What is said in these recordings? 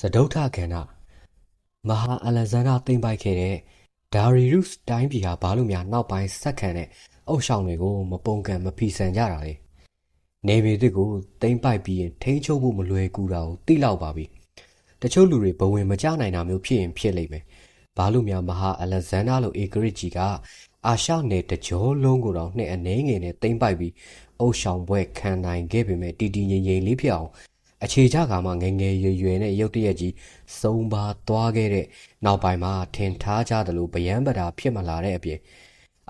စဒုထခန္ဓာမဟာအလက်ဇန္ဒာသိမ့်ပိုက်ခဲ့တဲ့ဒါရီရုစ်တိုင်းပြည်ဟာဘာလို့များနောက်ပိုင်းဆက်ခံတဲ့အုပ်ဆောင်တွေကိုမပုံကံမဖီဆန်ကြတာလေနေပြည်တော်ကိုသိမ့်ပိုက်ပြီးရင်ထိန်းချုပ်ဖို့မလွယ်ကူတာကိုသိလောက်ပါပြီ တချို့လူတွေဘဝင်မကြနိုင်တာမျိုးဖြစ်ရင်ဖြစ်လိမ့်မယ်ဘာလို့များမဟာအလက်ဇန္ဒာလိုအေဂရစ်ကြီးကအာရှနယ်တကြောလုံးကိုတော့နှစ်အနေငယ်နဲ့သိမ့်ပိုက်ပြီးအုပ်ဆောင်ပွဲခံနိုင်ခဲ့ပေမဲ့တီတီငိမ့်ငိမ့်လေးဖြစ်အောင်အခြေချကမှငယ်ငယ်ရွယ်ရွယ်နဲ့ရုတ်တရက်ကြီးစုံပါသွားခဲ့တဲ့နောက်ပိုင်းမှာထင်ထားကြသလိုဗယံပဒါဖြစ်မလာတဲ့အပြင်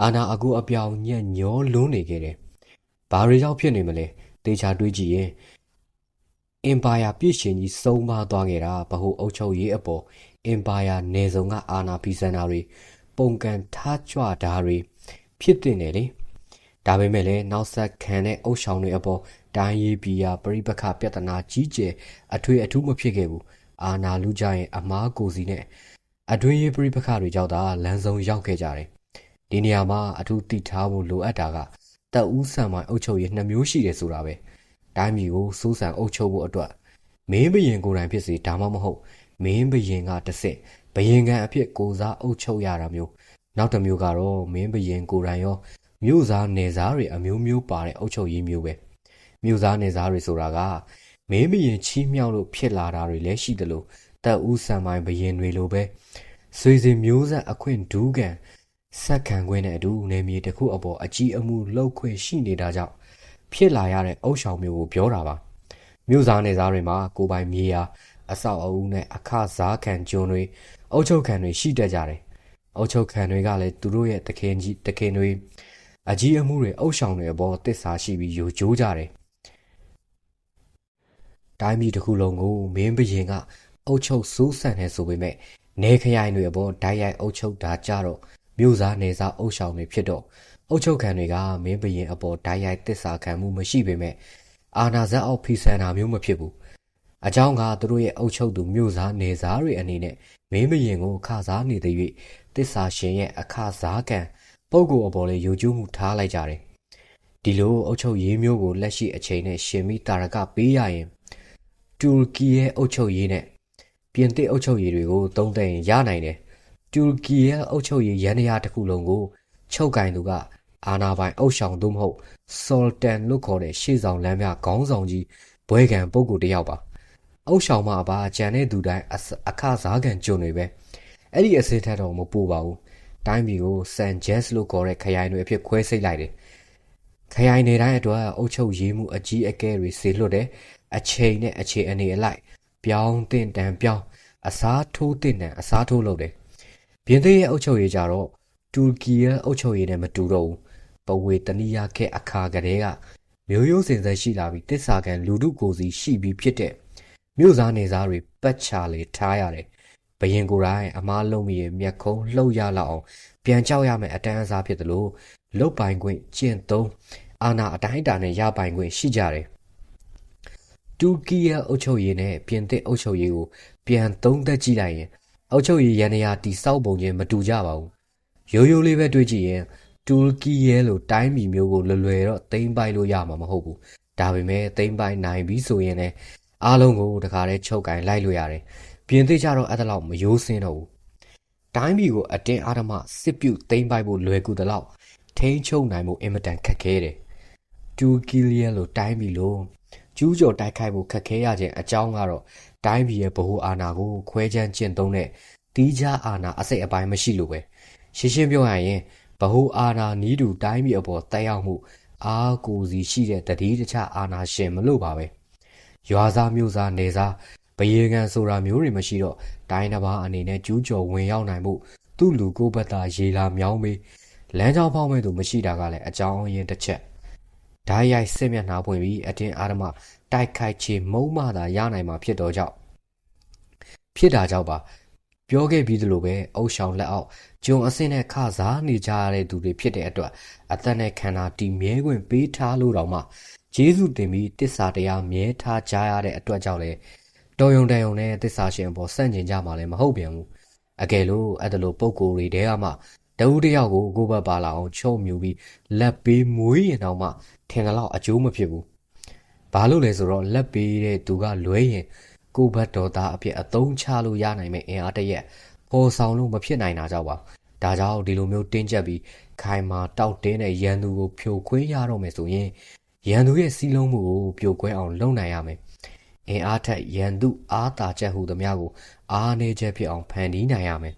အာနာအကူအပြောင်ညက်ညောလွန်းနေခဲ့တယ်။ဘာတွေကြောင့်ဖြစ်နေမလဲတေချာတွေးကြည့်ရင် အင်ပါယာပြည့်ရှင်ကြီးစုံပါသွားခဲ့တာဗဟုအုပ်ချုပ်ရေးအပေါ်အင်ပါယာနေဆောင်ကအာနာဖီဆန်တာတွေပုံကန်ထားကြွတာတွေဖြစ်တင်တယ်လေ။ဒါပေမဲ့လည်းနောက်ဆက်ခံတဲ့အုပ်ဆောင်တွေအပေါ်တိုင်းရေးပြည်ရာပြိပခပြဿနာကြီးကျယ်အထွေအထူးမဖြစ်ခဲ့ဘူးအာနာလူကြရင်အမားကိုစီနဲ့အတွင်းရေးပြိပခတွေကြောင့်သာလမ်းဆုံးရောက်ခဲ့ကြတယ်ဒီနေရာမှာအထူးသိထားဖို့လိုအပ်တာကတပ်ဦးဆံမိုင်အုပ်ချုပ်ရေးနှစ်မျိုးရှိတယ်ဆိုတာပဲ တိုင်းပြည်ကိုစိုးစံအုပ်ချုပ်ဖို့အတွက်မင်းဘရင်ကိုယ်တိုင်ဖြစ်စေဒါမှမဟုတ်မင်းဘရင်ကတစ်စစ်ဘရင်ကအဖြစ်ကိုစားအုပ်ချုပ်ရတာမျိုးနောက်တစ်မျိုးကတော့မင်းဘရင်ကိုယ်တိုင်ရောမြို့စားနယ်စားတွေအမျိုးမျိုးပါတဲ့အုပ်ချုပ်ရေးမျိုးပဲမြို့စားနေစားတွေဆိုတာကမင်းဘရင်ချီးမြှောက်လို့ဖြစ်လာတာတွေလည်းရှိတယ်လို့တပ်ဦးဆံပိုင်းဘရင်တွေလိုပဲဆွေစဉ်မျိုးဆက်အခွင့်ဒူးကန်ဆက်ခံခွင့်နဲ့အတူနေမြေတစ်ခုအပေါ်အကြီးအမှုလှုပ်ခွင့်ရှိနေတာကြောင့် ဖြစ်လာရတဲ့အုပ်ဆောင်မျိုးကိုပြောတာပါမြို့စားနေစားတွေမှာကိုပိုင်မြေယာအဆောက်အဦနဲ့အခစားခံကျွန်းတွေအုပ်ချုပ်ခံတွေရှိတတ်ကြတယ်အုပ်ချုပ်ခံတွေကလည်းသူတို့ရဲ့တခင်ကြီးတခင်တွေအကြီးအမှုတွေအုပ်ဆောင်တွေအပေါ်တစ္ဆာရှိပြီးယိုကျိုးကြတယ်တိုင်းပြည်တစ်ခုလုံးကိုမင်းဘရင်ကအုပ်ချုပ်စိုးစံနေဆိုပေမဲ့နေခရိုင်တွေအပေါ်ဓာတ်ရိုက်အုပ်ချုပ်တာကြတော့မြို့သားနေစားအုပ်ဆောင်တွေဖြစ်တော့ အုပ်ချုပ်ခံတွေကမင်းဘရင်အပေါ်ဓာတ်ရိုက်တစ္ဆာခံမှုမရှိပေမဲ့အာနာဇက်အောက်ဖီဆန်တာမျိုးမဖြစ်ဘူးအကြောင်းကသူတို့ရဲ့အုပ်ချုပ်သူမြို့သားနေစားတွေအနေနဲ့မင်းဘရင်ကိုခစားနေတဲ့၍တစ္ဆာရှင်ရဲ့အခစားခံပုဂ္ဂိုလ်အပေါ်လေယုံကြည်မှုထားလိုက်ကြတယ်ဒီလိုအုပ်ချုပ်ရေးမျိုးကိုလက်ရှိအချိန်နဲ့ရှင်မိတာရကပေးရရင်တူရကီရဲ့အုပ်ချုပ်ရေးနဲ့ပြင်သစ်အုပ်ချုပ်ရေးတွေကိုသုံးသပ်ရင်ရနိုင်တယ်။တူရကီရဲ့အုပ်ချုပ်ရေးရန်ရာတစ်ခုလုံးကိုချုပ်ကင်သူက အာနာပိုင်အုပ်ဆောင်သူမဟုတ်ဆော်တန်လို့ခေါ်တဲ့ရှေ့ဆောင်လမ်းပြခေါင်းဆောင်ကြီးဘွဲကံပုဂ္ဂိုလ်တစ်ယောက်ပါ။အုပ်ဆောင်မအပါကြံတဲ့သူတိုင်းအခစားခံကြုံတွေပဲ။အဲ့ဒီအစင်းထက်တော့မပူပါဘူး။တိုင်းပြည်ကိုဆန်ဂျက်စ်လို့ခေါ်တဲ့ခရိုင်တွေအဖြစ်ခွဲစိတ်လိုက်တယ်။ခရိုင်တွေတိုင်းအတွက်အုပ်ချုပ်ရေးမှုအကြီးအကဲတွေဆေလွတ်တယ်အချိန်နဲ့အခြေအနေအလိုက်ပြောင်းတင်တန်ပြောင်းအစားထိုးတင်တန်အစားထိုးလုပ်တယ်။ပြင်သစ်ရဲ့အုပ်ချုပ်ရေးကြတော့တူရကီရဲ့အုပ်ချုပ်ရေးနဲ့မတူတော့ဘူး။ ပဝေတနီယာခက်အခါကလေးကမျိုးရိုးစင်ဆက်ရှိလာပြီးတစ္ဆာကန်လူထုကိုစီရှိပြီးဖြစ်တဲ့မြို့သားနေသားတွေပတ်ချလေထားရတယ်။ဘရင်ကိုယ်တိုင်အမားလုံးမီရဲ့မျက်ခုံးလှုပ်ရလောက်အောင်ပြန်ကြောက်ရမယ်အတန်းအစားဖြစ်တယ်လို့လုတ်ပိုင်ခွင့်ကျင့်သုံးအာနာအတိုင်းအတာနဲ့ရပိုင်ခွင့်ရှိကြတယ်တူကီရဲ့အုပ်ချုပ်ရေးနဲ့ပြင်သစ်အုပ်ချုပ်ရေးကိုပြန်သုံးသပ်ကြည့်လိုက်ရင်အုပ်ချုပ်ရေးရန်ရာတိစောက်ပုံချင်းမတူကြပါဘူးရိုးရိုးလေးပဲတွေးကြည့်ရင် တူရကီရဲ့လိုတိုင်းပြည်မျိုးကိုလွယ်လွယ်တော့သိမ်းပိုက်လို့ရမှာမဟုတ်ဘူးဒါပေမဲ့သိမ်းပိုက်နိုင်ပြီဆိုရင်လည်းအားလုံးကိုတခါတည်းချုပ်ကင်လိုက်လို့ရတယ်ပြင်သစ်ကြတော့အဲ့ဒါလောက်မရိုးစင်းတော့ဘူးတိုင်းပြည်ကိုအတင်းအဓမ္မစစ်ပြုတ်သိမ်းပိုက်ဖို့လွယ်ကူတဲ့လောက်ထိန်းချုပ်နိုင်မှုအင်မတန်ခက်ခဲတယ်တူကီလီယလိုတိုင်းပြည်လိုကျူးကျော်တိုက်ခိုက်ဖို့ခက်ခဲရခြင်းအကြောင်းကတော့တိုင်းပြည်ရဲ့ဗဟိုအာဏာကိုခွဲခြမ်းကျင့်သုံးတဲ့တီးခြားအာဏာအစိတ်အပိုင်းမရှိလို့ပဲရှင်းရှင်းပြောရရင် ဗဟိုအာဏာနီးတူတိုင်းပြည်အပေါ်တက်ရောက်မှုအားကိုစီရှိတဲ့တတိတခြားအာဏာရှင်မလို့ပါပဲရွာသားမျိုးစားနေစားဘယေကန်ဆိုတာမျိုးတွေမရှိတော့တိုင်းတစ်ပါးအနေနဲ့ကျူးကျော်ဝင်ရောက်နိုင်မှုသူ့လူကိုဘက်သာရေလာမြောင်းမေးလမ်းကြောင်းဖောက်မဲ့သူမရှိတာကလည်းအကြောင်းအရင်းတစ်ချက်ဓာတ်ရိုက်စစ်မျက်နှာပွင့်ပြီးအတင်းအာဓမတိုက်ခိုက်ချေမုံမှသာရနိုင်မှာဖြစ်တော့ကြောင့်ဖြစ်တာကြောင့်ပါ ပြောခဲ့ပြီးသလိုပဲအုပ်ဆောင်လက်အောက်ဂျုံအစင်းနဲ့ခစားနေကြရတဲ့သူတွေဖြစ်တဲ့အတွက်အသက်နဲ့ခန္ဓာတည်မြဲခွင့်ပေးထားလို့တောင်မှဂျေဇုတင်ပြီးတစ္ဆာတရားမြဲထားကြရတဲ့အတွက်ကြောင့်လေတော်ယုံတန်ယုံနဲ့တစ္ဆာရှင်အပေါ်စန့်ကျင်ကြမှာလည်းမဟုတ်ပြန်ဘူးအကယ်လို့အဲ့ဒါလိုပုံကိုယ်တွေတဲကမှတဦးတယောက်ကိုကိုဘတ်ပါလာအောင်ချုံမြူပြီးလက်ပေးမွေးရင်တော့မှထင်တယ်လို့အကျိုးမဖြစ်ဘူးဘာလို့လဲဆိုတော့လက်ပေးတဲ့သူကလွဲရင် ကိုဘတ်တော်သားအဖြစ်အသုံးချလို့ရနိုင်မယ့်အင်အားတရက်ပေါ်ဆောင်လို့မဖြစ်နိုင်တာကြောင့်ပါဒါကြောင့်ဒီလိုမျိုးတင်းကျပ်ပြီးခိုင်မာတောက်တင်းတဲ့ရန်သူကိုဖြိုခွင်းရတော့မယ်ဆိုရင်ရန်သူရဲ့စီးလုံးမှုကိုပြိုကွဲအောင်လုပ်နိုင်ရမယ်အင်အားထက်ရန်သူအားတာချက်ဟုသမျှကိုအားနေချက်ဖြစ်အောင်ဖန်တီးနိုင်ရမယ်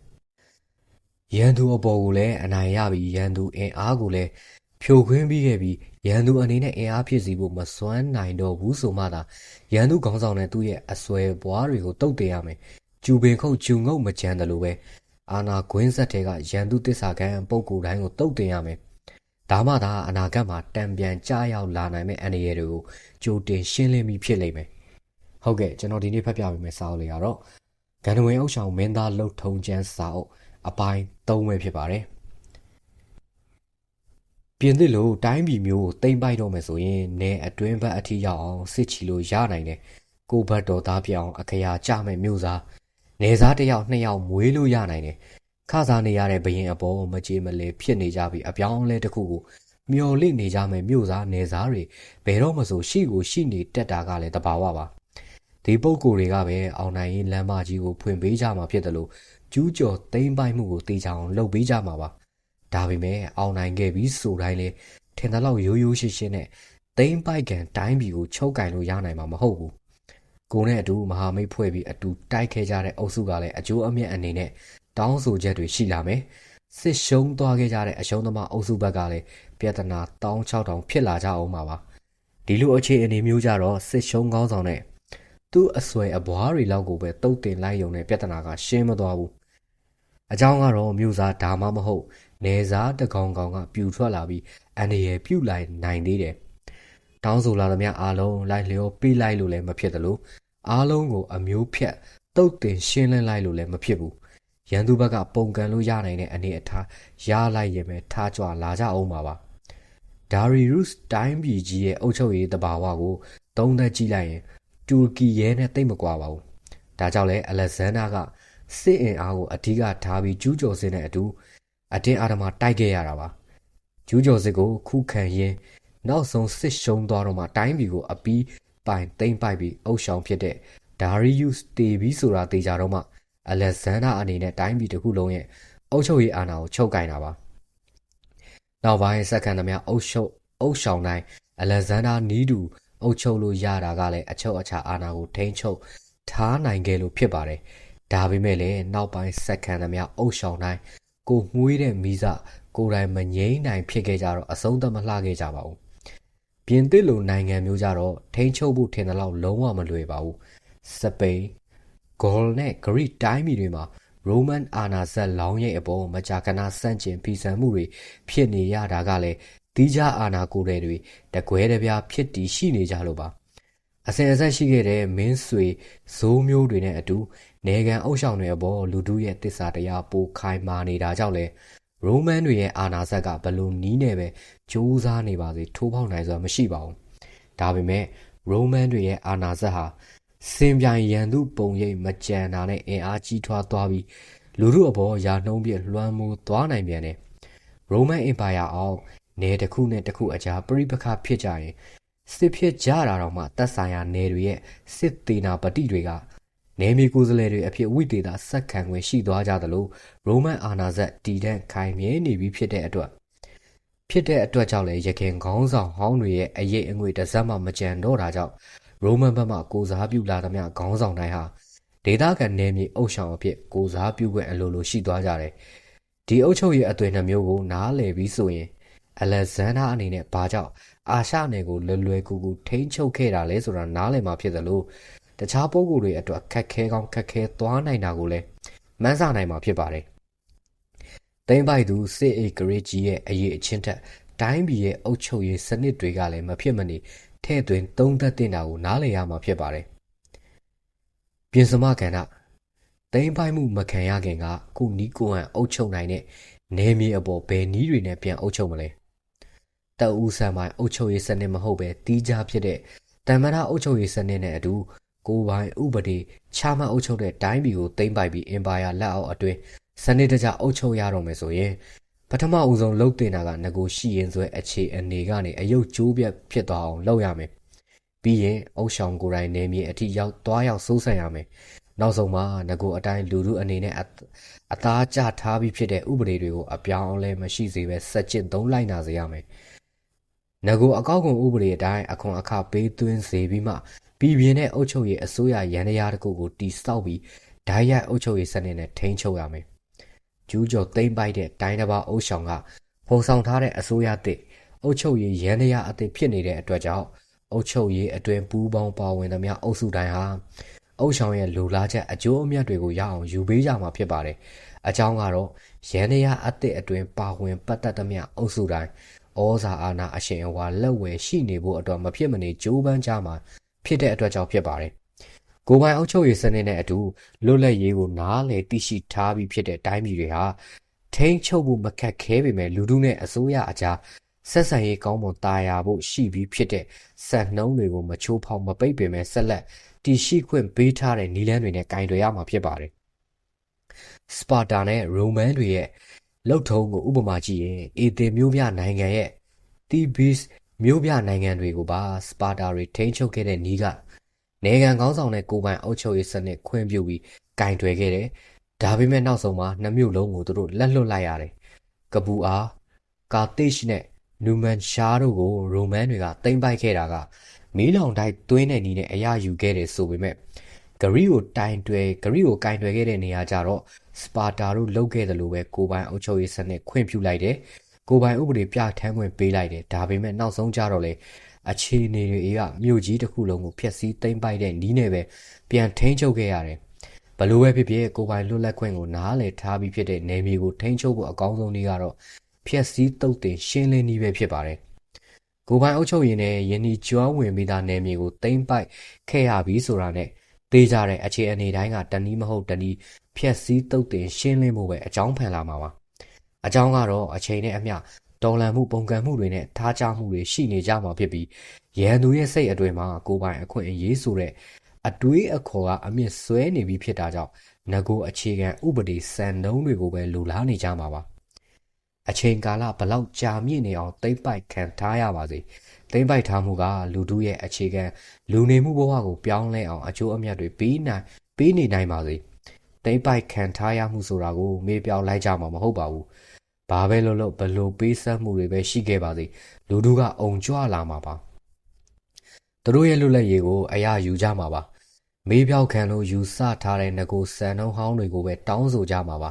ရန်သူအပေါ်ကိုလည်းအနိုင်ရပြီးရန်သူအင်အားကိုလည်း ဖြိုခွင်းပြီးခဲ့ပြီးရန်သူအနေနဲ့အင်အားဖြစ်စီဖို့မစွမ်းနိုင်တော့ဘူးဆိုမှသာရန်သူခေါင်းဆောင်တဲ့သူ့ရဲ့အစွဲပွားတွေကိုတုတ်တင်ရမယ်ကျူပင်ခုတ်ကျူငုတ်မကြမ်းတယ်လို့ပဲအာနာကွင်းဆက်တဲ့ကရန်သူတစ္ဆာခံပုံကိုယ်တိုင်းကိုတုတ်တင်ရမယ်ဒါမှသာအနာဂတ်မှာတံပြန်ကြားရောက်လာနိုင်မယ့်အနေရတွေကိုကြိုတင်ရှင်းလင်းပြီးဖြစ်လိမ့်မယ်ဟုတ်ကဲ့ကျွန်တော်ဒီနေ့ဖတ်ပြပေးမယ့်စာအုပ်လေးကတော့ဂန္ဓဝင်အုပ်ဆောင်မင်းသားလှုပ်ထုံချမ်းစာအုပ်အပိုင်း၃ပဲဖြစ်ပါတယ် ပြင်သစ်လိုတိုင်းပြည်မျိုးကိုတိမ့်ပိုက်တော့မယ်ဆိုရင်နေအတွင်းဘက်အထိရောက်အောင်စစ်ချီလို့ရနိုင်တယ်ကိုဘတ်တော်သားပြောင်းအခရာကြမဲ့မျိုးစားနေစားတစ်ယောက်နှစ်ယောက်မွေးလို့ရနိုင်တယ်ခစားနေရတဲ့ဘရင်အပေါ်မကြေမလဲဖြစ်နေကြပြီးအပြောင်းအလဲတစ်ခုကိုမျော်လင့်နေကြမယ်မြို့စားနေစားတွေဘယ်တော့မှဆိုရှိကိုရှိနေတက်တာကလည်းတဘာဝပါဒီပုံကိုယ်တွေကပဲအောင်နိုင်ရင်လမ်းမကြီးကိုဖွင့်ပေးကြမှာဖြစ်တယ်လို့ကျူးကျော်သိမ်းပိုက်မှုကိုတေချာအောင်လုပ်ပေးကြမှာပါ ဒါပေမဲ့အောင်နိုင်ခဲ့ပြီးဆိုတိုင်းလေထင်သလောက်ရိုးရိုးရှင်းရှင်းနဲ့သိမ်းပိုက်ကန်တိုင်းပြည်ကိုချုပ်ကင်လို့ရနိုင်မှာမဟုတ်ဘူးကိုနဲ့အတူမဟာမိတ်ဖွဲ့ပြီးအတူတိုက်ခဲ့ကြတဲ့အုပ်စုကလည်းအကျိုးအမြတ်အနေနဲ့တောင်းဆိုချက်တွေရှိလာမယ်စစ်ရှုံးသွားခဲ့ကြတဲ့အရှုံးသမားအုပ်စုဘက်ကလည်းပြဿနာ16000ဖြစ်လာကြအောင်ပါပါဒီလိုအခြေအနေမျိုးကြတော့စစ်ရှုံးကောင်းဆောင်တဲ့သူ့အဆွဲအပွားတွေလောက်ကိုပဲတုတ်တင်လိုက်ရုံနဲ့ပြဿနာကရှင်းမသွားဘူးအကြောင်းကတော့မြို့စားဒါမှမဟုတ် နေစားတကောင်ကောင်ကပြူထွက်လာပြီးအန်ရယ်ပြုတ်လိုက်နိုင်သေးတယ်တောင်းဆိုလာသမျှအားလုံးလိုက်လျောပေးလိုက်လို့လည်းမဖြစ်သလိုအားလုံးကိုအမျိုးဖြတ်တုတ်တင်ရှင်းလင်းလိုက်လို့လည်းမဖြစ်ဘူးရန်သူဘက်ကပုံကန်လို့ရနိုင်တဲ့အနေအထားရလိုက်ရင်ပဲထားကြွလာကြအောင်ပါပါဒါရီရုစ်တိုင်းပြည်ကြီးရဲ့အုပ်ချုပ်ရေးတဘာဝကိုသုံးသက်ကြည့်လိုက်ရင်တူရကီရဲနဲ့တိတ်မကွာပါဘူးဒါကြောင့်လဲအလက်ဇန်ဒါကစစ်အင်အားကိုအဓိကထားပြီးကျူးကျော်စစ်နဲ့အတူ အတင်းအာဓမတိုက်ခဲ့ရတာပါကျူးကျော်စစ်ကိုခုခံရင်းနောက်ဆုံးစစ်ရှုံးသွားတော့မှတိုင်းပြည်ကိုအပီးပိုင်သိမ့်ပိုက်ပြီးအုပ်ဆောင်ဖြစ်တဲ့ဒါရီယုစ်တေဘီဆိုတာတေချာတော့မှအလက်ဇန်ဒါအနေနဲ့တိုင်းပြည်တစ်ခုလုံးရဲ့အုပ်ချုပ်ရေးအာဏာကိုချုပ်ကင်တာပါနောက်ပိုင်းစက္ကန့်သမျှအုပ်ချုပ်အုပ်ဆောင်တိုင်းအလက်ဇန်ဒါနီးတူအုပ်ချုပ်လို့ရတာကလည်းအချုပ်အခြာအာဏာကိုထိန်းချုပ်ထားနိုင်ခဲ့လို့ဖြစ်ပါတယ်ဒါပေမဲ့လည်းနောက်ပိုင်းစက္ကန့်သမျှအုပ်ဆောင်တိုင်း ကိုမှုေးတဲ့မိစကိုယ်တိုင်မငြိမ့်နိုင်ဖြစ်ခဲ့ကြတော့အဆုံးသတ်မလှခဲ့ကြပါဘူးပြင်သစ်လိုနိုင်ငံမျိုးကြတော့ထိန်းချုပ်ဖို့ထင်တယ်လို့လုံးဝမလွယ်ပါဘူးစပိန်ဂေါ်နဲ့ဂရိတိုင်းပြည်တွေမှာရိုမန်အာနာဇက်လောင်းရဲ့အပေါ်မကြာခဏဆန့်ကျင်ဖီဆန်မှုတွေဖြစ်နေရတာကလည်းတီးခြားအာနာကိုယ်တွေတကွဲတပြားဖြစ်တည်ရှိနေကြလို့ပါအစဉ်အဆက်ရှိခဲ့တဲ့မင်းဆွေဇိုးမျိုးတွေနဲ့အတူ နေကန်အုပ်ဆောင်တွေအပေါ်လူတို့ရဲ့တစ္ဆာတရားပိုခိုင်မာနေတာကြောင့်လဲရိုမန်တွေရဲ့အာနာဇက်ကဘလို့နီးနေပဲစူးစမ်းနေပါစေထိုးပေါက်နိုင်စွာမရှိပါဘူးဒါပေမဲ့ရိုမန်တွေရဲ့အာနာဇက်ဟာစင်ပြိုင်ရန်သူပုံရိပ်မကြံတာနဲ့အင်အားကြီးထွားသွားပြီးလူတို့အပေါ်ယာနှုံးပြလွှမ်းမိုးသွားနိုင်ပြန်တယ်ရိုမန်အင်ပါယာအောင်နယ်တစ်ခုနဲ့တစ်ခုအကြားပြိပခဖြစ်ကြရင်စစ်ဖြစ်ကြတာတော့မှတက်ဆိုင်ရာနယ်တွေရဲ့စစ်သေးနာပတိတွေက နယ်မြေကိုယ်စားလှယ်တွေအဖြစ်ဝိသေသစက်ခံခွင့်ရှိသွားကြသလိုရိုမန်အာနာဇက်တည်တံ့ခိုင်မြဲနေပြီဖြစ်တဲ့အတွက်ဖြစ်တဲ့အတွက်ကြောင့်လည်းရခင်ခေါင်းဆောင်ဟောင်းတွေရဲ့အရေးအငွေတစ်စက်မှမကြံတော့တာကြောင့်ရိုမန်ဘက်မှကိုစားပြုလာသမျှခေါင်းဆောင်တိုင်းဟာဒေသခံနယ်မြေအုပ်ဆောင်အဖြစ်ကိုစားပြုခွင့်အလိုလိုရှိသွားကြတယ်ဒီအုပ်ချုပ်ရေးအသွင်နှမျိုးကိုနားလည်ပြီးဆိုရင်အလက်ဇန်ဒါအနေနဲ့ဘာကြောင့်အာရှနယ်ကိုလွယ်လွယ်ကူကူထိန်းချုပ်ခဲ့တာလဲဆိုတာနားလည်မှာဖြစ်သလို တခြားပုံကိုယ်တွေအတွက်ခက်ခဲကောင်းခက်ခဲသွားနိုင်တာကိုလည်းမန်းစားနိုင်မှာဖြစ်ပါတယ်။တိမ့်ပိုက်သူစစ်အေဂရစ်ကြီးရဲ့အရေးအချင်းထက်တိုင်းပြည်ရဲ့အုပ်ချုပ်ရေးစနစ်တွေကလည်းမဖြစ်မနေထဲ့သွင်းသုံးသက်တင်တာကိုနားလည်ရမှာဖြစ်ပါတယ်။ပြင်စမကဏ္ဍတိမ့်ပိုက်မှုမခံရခင်ကခုနီးကိုဟန်အုပ်ချုပ်နိုင်တဲ့နေမြေအပေါ်ဘယ်နီးတွေနဲ့ပြန်အုပ်ချုပ်မလဲ။တအူးဆန်ပိုင်းအုပ်ချုပ်ရေးစနစ်မဟုတ်ပဲတီးခြားဖြစ်တဲ့တမ္မနာအုပ်ချုပ်ရေးစနစ်နဲ့အတူ ကိုယ်ပိုင်ဥပဒေချမှတ်အုပ်ချုပ်တဲ့တိုင်းပြည်ကိုသိမ်းပိုက်ပြီးအင်ပါယာလက်အောက်အတွင်းစနစ်တကျအုပ်ချုပ်ရတော့မယ်ဆိုရင်ပထမဦးဆုံးလုပ်တင်တာကငကိုရှိရင်ဆွဲအခြေအနေကနေအယုတ်ကျိုးပြတ်ဖြစ်သွားအောင်လုပ်ရမယ်။ပြီးရင်အုပ်ဆောင်ကိုယ်တိုင်နေမြေအထိရောက်သွားရောက်စိုးစံရမယ်။နောက်ဆုံးမှာငကိုအတိုင်းလူလူအနေနဲ့အသားကျထားပြီးဖြစ်တဲ့ဥပဒေတွေကိုအပြောင်းအလဲမရှိစေဘဲစက်ကျင့်သုံးလိုက်နာစေရမယ်။ငကိုအကောက်ကွန်ဥပဒေအတိုင်းအခွန်အခပေးသွင်းစေပြီးမှ ပြည်ပြင်းတဲ့အုပ်ချုပ်ရေးအစိုးရရန်တရားတစ်ခုကိုတီဆောက်ပြီးဓာတ်ရိုက်အုပ်ချုပ်ရေးစနစ်နဲ့ထိန်းချုပ်ရမယ်။ကျူးကျော်သိမ့်ပိုက်တဲ့တိုင်းတစ်ပါးအုပ်ဆောင်ကဖုံဆောင်ထားတဲ့အစိုးရတစ်အုပ်ချုပ်ရေးရန်တရားအသစ်ဖြစ်နေတဲ့အတွက်ကြောင့်အုပ်ချုပ်ရေးအတွင်ပူးပေါင်းပါဝင်သမျှအုပ်စုတိုင်းဟာအုပ်ဆောင်ရဲ့လူလားချက်အကျိုးအမြတ်တွေကိုရအောင်ယူပေးကြမှာဖြစ်ပါတယ်။အကြောင်းကတော့ရန်တရားအသစ်အတွင်ပါဝင်ပတ်သက်သမျှအုပ်စုတိုင်းဩဇာအာဏာအရှင်အဝါလက်ဝယ်ရှိနေဖို့အတွက်မဖြစ်မနေကြိုးပမ်းကြမှာ ဖြစ်တဲ့အတွက်ကြောင့်ဖြစ်ပါတယ်။ကိုပိုင်အုပ်ချုပ်ရေးစနစ်နဲ့အတူလွတ်လပ်ရေးကိုနားလည်သိရှိထားပြီးဖြစ်တဲ့တိုင်းပြည်တွေဟာထိန်းချုပ်မှုမခက်ခဲပေမဲ့လူထုနဲ့အစိုးရအကြားဆက်ဆံရေးကောင်းမွန်တာယာဖို့ရှိပြီးဖြစ်တဲ့စံနှုန်းတွေကိုမချိုးဖောက်မပိတ်ပင်မဲ့ဆက်လက်တည်ရှိခွင့်ပေးထားတဲ့နီလန်းတွေနဲ့ကင်တွယ်ရမှာဖြစ်ပါတယ်။စပါတာနဲ့ရိုမန်တွေရဲ့လှုပ်ထုံးကိုဥပမာကြည့်ရင်အေသင်မျိုးပြနိုင်ငံရဲ့တီဘစ် မြို့ပြနိုင်ငံတွေကိုပါစပါတာတွေထိန်းချုပ်ခဲ့တဲ့နီးကနေကန်ကောင်းဆောင်တဲ့ကိုပိုင်အုပ်ချုပ်ရေးစနစ်ခွင့်ပြုပြီးကင်တွယ်ခဲ့တယ်။ဒါပေမဲ့နောက်ဆုံးမှာနှစ်မြို့လုံးကိုသူတို့လက်လွတ်လိုက်ရတယ်။ကပူအားကာတိရှ်နဲ့နူမန်ရှားတို့ကိုရိုမန်တွေကသိမ်းပိုက်ခဲ့တာကမီးလောင်တိုက်သွင်းတဲ့နီးနဲ့အရယူခဲ့တယ်ဆိုပေမဲ့ဂရီကိုတိုင်တွယ်ဂရီကိုကင်တွယ်ခဲ့တဲ့နေရာကြတော့စပါတာတို့လုပ်ခဲ့တယ်လို့ပဲကိုပိုင်အုပ်ချုပ်ရေးစနစ်ခွင့်ပြုလိုက်တယ် ကိုပိုင်ဥပဒေပြဋ္ဌာန်းခွင့်ပေးလိုက်တယ်ဒါပေမဲ့နောက်ဆုံးကြတော့လေအခြေအနေတွေကမြို့ကြီးတစ်ခုလုံးကိုဖျက်ဆီးသိမ်းပိုက်တဲ့နီးနဲ့ပဲပြန်ထိန်းချုပ်ခဲ့ရတယ်ဘလို့ပဲဖြစ်ဖြစ်ကိုပိုင်လွတ်လပ်ခွင့်ကိုနားလည်ထားပြီးဖြစ်တဲ့နေမျိုးကိုထိန်းချုပ်ဖို့အကောင်းဆုံးနည်းကတော့ဖျက်ဆီးတုတ်တင်ရှင်းလင်းနည်းပဲဖြစ်ပါတယ်ကိုပိုင်အုပ်ချုပ်ရေးနဲ့ယင်းဒီကျွမ်းဝင်ပြီးသားနေမျိုးကိုသိမ်းပိုက်ခဲ့ရပြီဆိုတာနဲ့သေးကြတဲ့အခြေအနေတိုင်းကတနည်းမဟုတ်တနည်းဖြက်စီးတုတ်တင်ရှင်းလင်းဖို့ပဲအကြောင်းဖန်လာမှာပါ အကြောင်းကတော့အချိန်နဲ့အမျှတော်လန်မှုပုံကံမှုတွေနဲ့ထားကြမှုတွေရှိနေကြမှာဖြစ်ပြီးရန်သူရဲ့စိတ်အတွင်းမှာကိုပိုင်အခွင့်အရေးဆိုတဲ့အတွေးအခေါ်ကအမြင့်ဆွဲနေပြီးဖြစ်တာကြောင့်ငကိုအခြေခံဥပဒေစံနှုန်းတွေကိုပဲလူလားနေကြမှာပါအချိန်ကာလဘလောက်ကြာမြင့်နေအောင်သိမ့်ပိုက်ခံထားရပါစေသိမ့်ပိုက်ထားမှုကလူတို့ရဲ့အခြေခံလူနေမှုဘဝကိုပြောင်းလဲအောင်အကျိုးအမြတ်တွေပေးနိုင်ပေးနေနိုင်ပါစေသိမ့်ပိုက်ခံထားရမှုဆိုတာကိုမေးပြောင်းလိုက်ကြမှာမဟုတ်ပါဘူး ဘာပဲလို့လို့ဘလို့ပေးဆက်မှုတွေပဲရှိခဲ့ပါစေလူတို့ကအုံကြွလာမှာပါသူတို့ရဲ့လွတ်လပ်ရေးကိုအရာယူကြမှာပါမေးပြောက်ခံလို့ယူဆထားတဲ့ငကိုစံနှုံးဟောင်းတွေကိုပဲတောင်းဆိုကြမှာပါ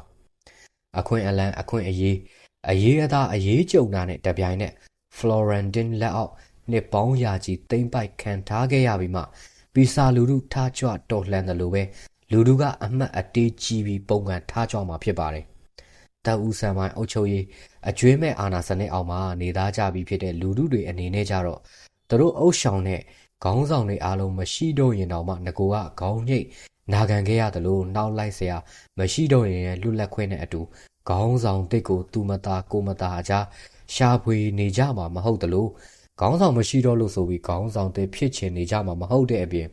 အခွင့်အလန်းအခွင့်အရေးအရေးအသားအရေးကြုံတာနဲ့တပြိုင်နက် Florentine လက်အောက်နှစ်ပေါင်းရာကြီးတိမ့်ပိုက်ခံထားခဲ့ရပြီးမှပီစာလူလူထားကြွတော်လှန်တယ်လို့ပဲလူလူကအမှတ်အတေးကြီးပြီးပုံကန်ထားကြမှာဖြစ်ပါတယ်။ တပ်ဦးဆန်ပိုင်းအုပ်ချုပ်ရေးအကျွေးမဲ့အာဏာစနစ်အောက်မှာနေသားကြပြီးဖြစ်တဲ့လူလူတွေအနေနဲ့ကြတော့သူတို့အုပ်ဆောင်တဲ့ခေါင်းဆောင်တွေအားလုံးမရှိတော့ရင်တော့မှငကိုကခေါင်းညိတ်နာခံခဲ့ရတယ်လို့နောက်လိုက်เสียမရှိတော့ရင်လွတ်လပ်ခွင့်နဲ့အတူခေါင်းဆောင်တစ်ကိုသူမသားကိုမသားအကြားရှာဖွေနေကြမှာမဟုတ်တလို့ခေါင်းဆောင်မရှိတော့လို့ဆိုပြီးခေါင်းဆောင်တစ်ဖြစ်ချင်နေကြမှာမဟုတ်တဲ့အပြင်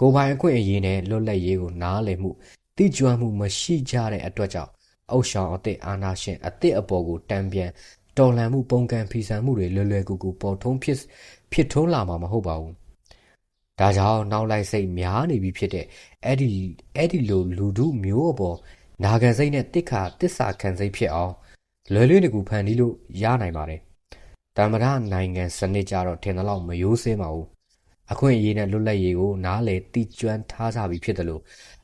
ကိုပိုင်အခွင့်အရေးနဲ့လွတ်လပ်ရေးကိုနားလည်မှုသိကျွမ်းမှုမရှိကြတဲ့အတွက်ကြောင့် အုပ်ဆောင်အသည့်အာဏာရှင်အသည့်အပေါ်ကိုတံပြန်တော်လှန်မှုပုံကံဖီဆန်မှုတွေလွယ်လွယ်ကူကူပေါ်ထုံးဖြစ်ဖြစ်ထုံးလာမှာမဟုတ်ပါဘူး။ဒါကြောင့်နောက်လိုက်စိတ်များနေပြီဖြစ်တဲ့အဲ့ဒီအဲ့ဒီလိုလူထုမျိုးအပေါ်နာခံစိတ်နဲ့တစ်ခါတစ္ဆာခံစိတ်ဖြစ်အောင်လွယ်လွယ်တကူဖန်တီးလို့ရနိုင်ပါတယ်။တမရနိုင်ငံစနစ်ကြတော့ထင်သလောက်မရိုးစင်းပါဘူး။အခွင့်အရေးနဲ့လွတ်လပ်ရေးကိုနားလေတိကျွမ်းထားကြပြီဖြစ်တယ်လို့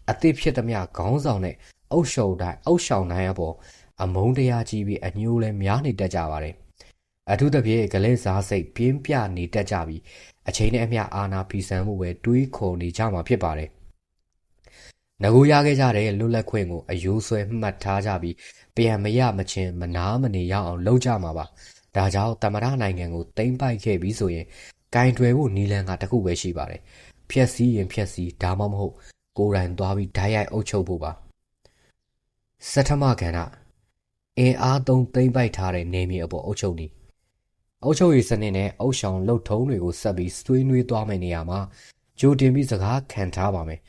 အသစ်ဖြစ်သည်မခေါင်းဆောင်နဲ့ အုပ်ရှုံတိုင်းအုပ်ဆောင်တိုင်းအပေါ်အမုန်းတရားကြီးပြီးအညိုးလဲများနေတတ်ကြပါတယ်။အထူးသဖြင့်ဂလဲစားစိတ်ပြင်းပြနေတတ်ကြပြီးအချိန်နဲ့အမျှအာနာဖီဆန်မှုပဲတွေးခေါ်နေကြမှာဖြစ်ပါတယ်။ငကိုရခဲ့ကြတဲ့လွတ်လပ်ခွင့်ကိုအယိုးဆွဲမှတ်ထားကြပြီးပြန်မရမချင်းမနာမနေရအောင်လုပ်ကြမှာပါ။ဒါကြောင့်တမရနိုင်ငံကိုတိမ့်ပိုက်ခဲ့ပြီးဆိုရင်ကင်တွယ်ဖို့နီလန်ကတခုပဲရှိပါတယ်။ဖြက်စီးရင်ဖြက်စီးဒါမှမဟုတ်ကိုယ်တိုင်သွားပြီးဓာတ်ရိုက်အုပ်ချုပ်ဖို့ပါ။ စထမကဏ္ဍအင်အားသုံးသိမ့်ပိုက်ထားတဲ့နေမြေအပေါ်အုပ်ချုပ်နေအုပ်ချုပ်ရေးစနစ်နဲ့အုပ်ဆောင်လှုပ်ထုံးတွေကိုဆက်ပြီးဆွေးနွေးသွားမယ့်နေရာမှာကြိုတင်ပြီးစကားခံထားပါမယ်